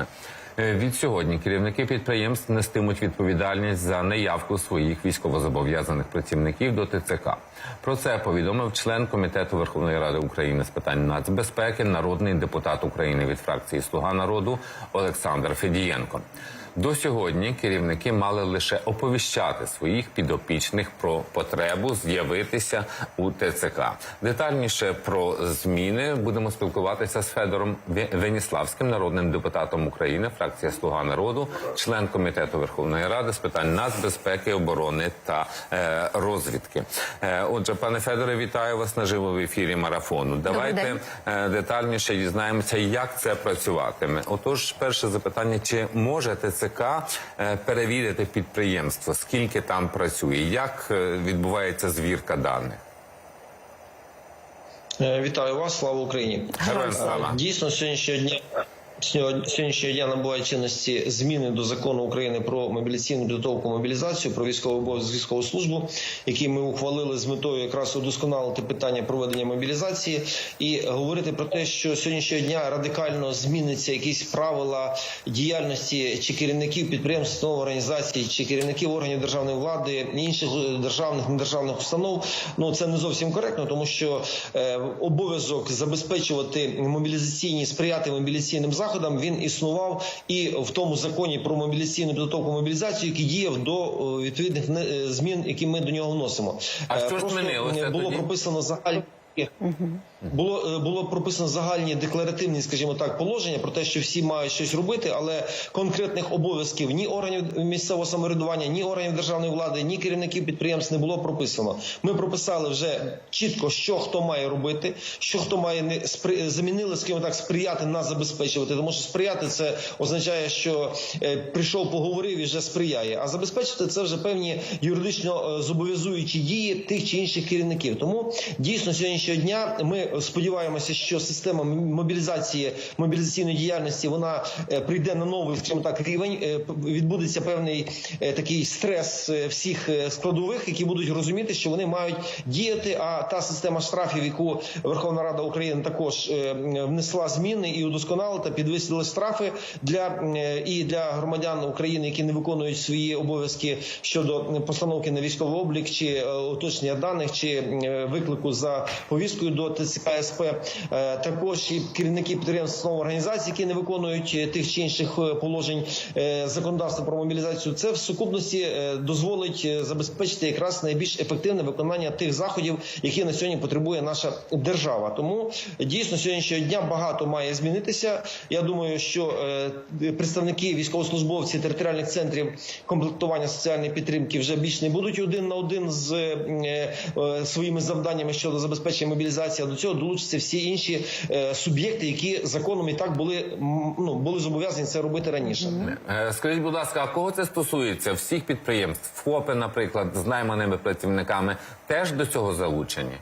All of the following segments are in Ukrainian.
наступне. Від сьогодні керівники підприємств нестимуть відповідальність за неявку своїх військовозобов'язаних працівників до ТЦК. Про це повідомив член комітету Верховної Ради України з питань нацбезпеки, народний депутат України від фракції Слуга народу Олександр Федієнко. До сьогодні керівники мали лише оповіщати своїх підопічних про потребу з'явитися у ТЦК. Детальніше про зміни будемо спілкуватися з Федором Веніславським, народним депутатом України, фракція Слуга народу, член комітету Верховної Ради з питань нацбезпеки, оборони та е, розвідки. Е, отже, пане Федоре, вітаю вас наживо в ефірі марафону. Давайте е, детальніше дізнаємося, як це працюватиме. Отож, перше запитання: чи може ТЦК е, перевірити підприємство, скільки там працює, як е, відбувається звірка даних? Е, Вітаю вас, слава Україні! Героям слава! Дійсно, сьогоднішнього дня. Сьогодні- Сьогоднішнього дня набуває чинності зміни до закону України про мобілізаційну підготовку мобілізацію, про військовий обов'язок військову службу, який ми ухвалили з метою якраз удосконалити питання проведення мобілізації і говорити про те, що сьогоднішнього дня радикально зміниться якісь правила діяльності чи керівників підприємств, організацій, чи керівників органів державної влади, інших державних недержавних установ. Ну це не зовсім коректно, тому що е, обов'язок забезпечувати мобілізаційні сприяти мобілізаційним заходам він існував і в тому законі про мобілізаційну підготовку мобілізацію, який діяв до е, відповідних е, змін, які ми до нього вносимо. А Е, що просто, змінилося було тоді? прописано загальні. Було е, було прописано загальні декларативні, скажімо так, положення про те, що всі мають щось робити, але конкретних обов'язків ні органів місцевого самоврядування, ні органів державної влади, ні керівників підприємств не було прописано. Ми прописали вже чітко, що хто має робити, що хто має не спри... замінили, скажімо так, сприяти нас забезпечувати. Тому що сприяти це означає, що е, прийшов, поговорив і вже сприяє. А забезпечити це вже певні юридично е, зобов'язуючі дії тих чи інших керівників. Тому дійсно сьогоднішнього дня ми сподіваємося, що система мобілізації мобілізаційної діяльності вона е, прийде на новий, скажімо так, рівень. Е, Відбудеться певний е, такий стрес всіх складових, які будуть розуміти, що вони мають діяти. А та система штрафів, яку Верховна Рада України також внесла зміни і удосконалила та підвисила штрафи для і для громадян України, які не виконують свої обов'язки щодо постановки на військовий облік чи уточнення даних, чи виклику за повісткою до ТЦК СП. Е, Також і керівники підприємств організацій, які не виконують е, тих чи інших е, положень законодавства про мобілізацію. Це в сукупності дозволить забезпечити якраз найбільш ефективне виконання тих заходів, які на сьогодні потребує наша держава. Тому дійсно сьогоднішнього дня багато має змінитися. Я думаю, що представники військовослужбовці територіальних центрів комплектування соціальної підтримки вже більш не будуть один на один з своїми завданнями щодо забезпечення мобілізації. мобілізація до цього долучаться всі інші е, суб'єкти, які законом і так були ну були зобов'язані це робити раніше. Е, Скажіть, будь ласка, а кого це стосується? Всіх підприємств, ФОПи, наприклад, з найманими працівниками теж до цього залучені?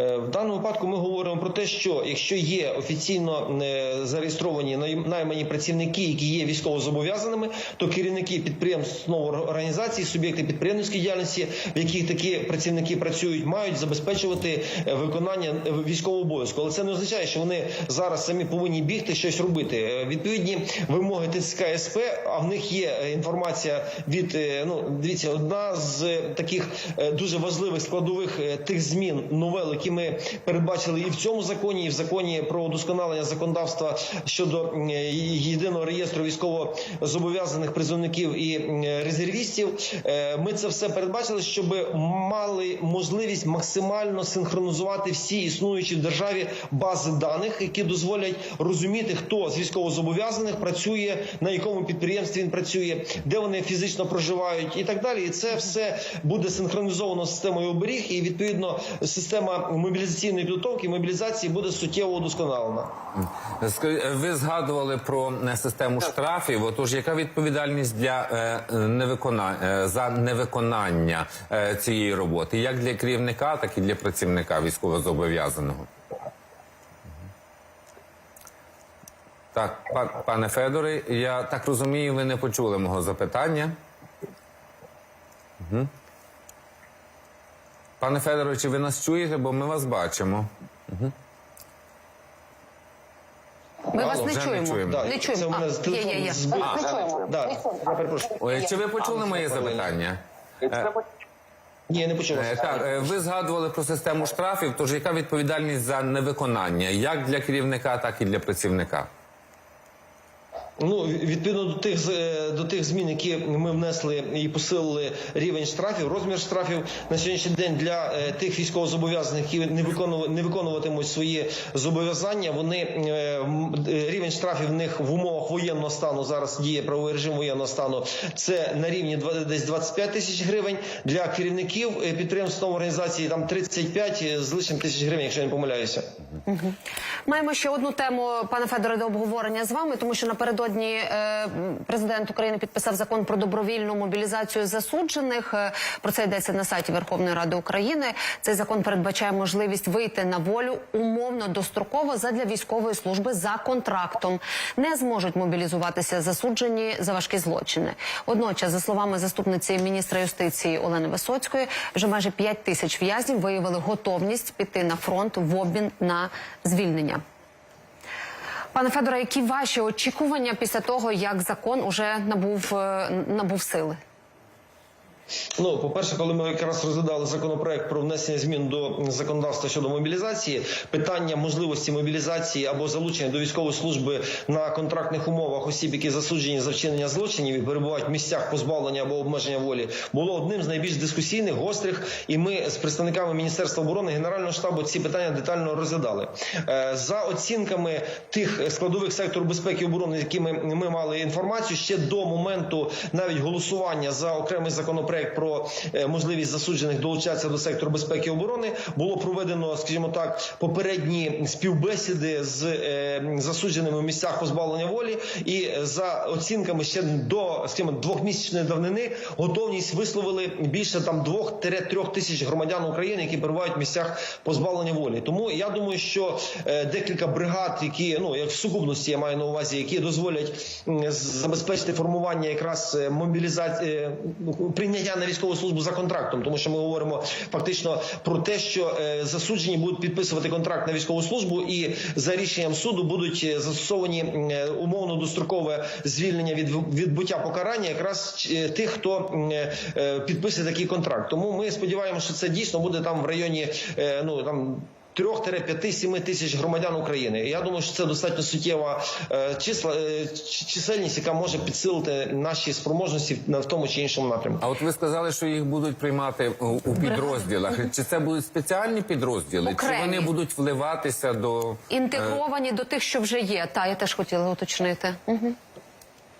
Е, В даному випадку ми говоримо про те, що якщо є офіційно е, зареєстровані най- наймані працівники, які є військовозобов'язаними, то керівники підприємств організацій, суб'єкти підприємницької діяльності, в яких такі працівники працюють, мають забезпечувати е, виконання військового обов'язку. Але це не означає, що вони зараз самі повинні бігти щось робити. Відповідні вимоги ТЦК СП, а в них є інформація від ну дивіться, одна з таких дуже важливих складових тих змін новел, ми передбачили і в цьому законі, і в законі про удосконалення законодавства щодо єдиного реєстру військово зобов'язаних призовників і резервістів. Е, Ми це все передбачили, щоб мали можливість максимально синхронізувати всі існуючі в державі бази даних, які дозволять розуміти, хто з військовозобов'язаних працює, на якому підприємстві він працює, де вони фізично проживають, і так далі. І це все буде синхронізовано з системою оберіг, і відповідно система мобілізаційної підготовки, мобілізації буде суттєво удосконалена. Ви згадували про е, систему штрафів. Отож, яка відповідальність для е, невикона... е, за невиконання цієї роботи, як для керівника, так і для працівника військовозобов'язаного? Так, па- пане Федоре, я так розумію, ви не почули мого запитання. Угу. Пане Федоре, чи ви нас чуєте, бо ми вас бачимо? Ми вас не Вже чуємо. чуємо. Да, Не чуємо. Це у мене А, з є, телефону є, є. збито. А, Не чуємо. Да, Не чуємо. я перепрошую. Ой, Чи ви почули моє запитання? Е, Ні, я не почув. Е, Так, е, ви згадували про систему штрафів. Тож яка відповідальність за невиконання, як для керівника, так і для працівника? Ну, відповідно до тих е, до тих змін, які ми внесли і посилили рівень штрафів, розмір штрафів на сьогоднішній день для е, тих військовозобов'язаних, які не виконували не виконуватимуть свої зобов'язання. Вони е, рівень штрафів в них в умовах воєнного стану зараз діє правовий режим воєнного стану. Це на рівні десь 25 тисяч гривень. Для керівників підприємств організації там 35 з лишнім тисяч гривень, якщо я не помиляюся. Маємо ще одну тему, пане Федоре, до обговорення з вами, тому що напередодні е, м, президент України підписав закон про добровільну мобілізацію засуджених. Е, Про це йдеться на сайті Верховної Ради України. Цей закон передбачає можливість вийти на волю умовно достроково задля військової служби за контрактом. Не зможуть мобілізуватися засуджені за важкі злочини. Водночас, за словами заступниці міністра юстиції Олени Висоцької, вже майже 5 тисяч в'язнів виявили готовність піти на фронт в обмін на звільнення. Пане Федоре, які ваші очікування після того, як закон уже набув е, набув сили? Ну, по-перше, коли ми якраз розглядали законопроект про внесення змін до законодавства щодо мобілізації, питання можливості мобілізації або залучення до військової служби на контрактних умовах осіб, які засуджені за вчинення злочинів і перебувають в місцях позбавлення або обмеження волі, було одним з найбільш дискусійних, гострих. І ми з представниками Міністерства оборони Генерального штабу ці питання детально розглядали. Е, За оцінками тих складових сектору безпеки і оборони, якими ми мали інформацію, ще до моменту навіть голосування за окремий законопроект про е, можливість засуджених долучатися до сектору безпеки і оборони, було проведено, скажімо так, попередні співбесіди з е, засудженими в місцях позбавлення волі, і за оцінками ще до скажімо, двохмісячної давнини готовність висловили більше там двох-трьох тисяч громадян України, які перебувають в місцях позбавлення волі. Тому я думаю, що е, декілька бригад, які ну як в сукупності я маю на увазі, які дозволять забезпечити формування якраз мобілізації ну, прийняття на військову службу за контрактом, тому що ми говоримо фактично про те, що е, засуджені будуть підписувати контракт на військову службу, і за рішенням суду будуть е, застосовані е, умовно дострокове звільнення від відбуття покарання, якраз тих, хто підписує такий контракт. Тому ми сподіваємося, що це дійсно буде там в районі ну там. 3-5-7 тисяч громадян України. І я думаю, що це достатньо суттєва е, числа е, чисельність, яка може підсилити наші спроможності на в тому чи іншому напрямку. А от ви сказали, що їх будуть приймати у, підрозділах. Чи це будуть спеціальні підрозділи, Окремі. чи вони будуть вливатися до Інтегровані до тих, що вже є. Та я теж хотіла уточнити. Угу.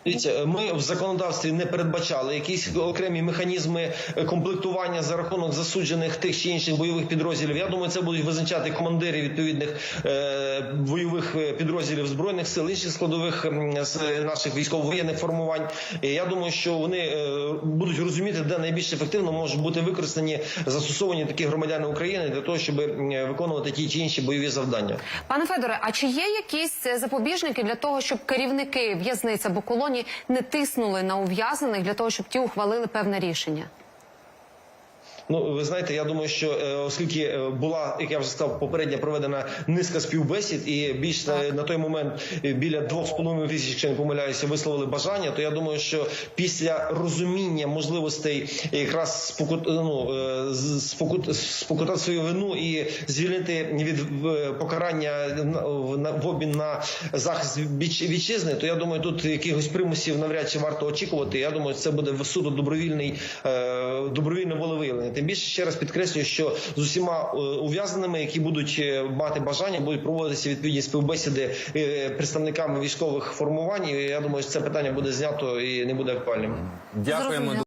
Дивіться, ми в законодавстві не передбачали якісь окремі механізми е, комплектування за рахунок засуджених тих чи інших бойових підрозділів. Я думаю, це будуть визначати командири відповідних е, бойових е, підрозділів збройних сил, інших складових наших військово-воєнних формувань. Я думаю, що вони е, будуть розуміти, де найбільш ефективно можуть бути використані застосовані такі громадяни України для того, щоб виконувати ті чи інші бойові завдання. Пане Федоре, а чи є якісь е, запобіжники для того, щоб керівники в'язниць або колоній не тиснули на ув'язнених для того, щоб ті ухвалили певне рішення? Ну, ви знаєте, я думаю, що е, оскільки е, була, як я вже сказав, попередня проведена низка співбесід, і більш на, на той момент е, біля двох з половиною тисяч, якщо не помиляюся, висловили бажання, то я думаю, що після розуміння можливостей якраз спокут, ну, е, спокутати свою вину і звільнити від е, покарання в обмін на захист вітч- вітчизни, то я думаю, тут якихось примусів навряд чи варто очікувати. Я думаю, це буде суто добровільний е, добровільне волевиявлення. Тим більше ще раз підкреслюю, що з усіма ув'язаними, ув'язненими, які будуть е, мати бажання, будуть проводитися відповідні співбесіди е, представниками військових формувань. І я думаю, що це питання буде знято і не буде актуальним. дякуємо.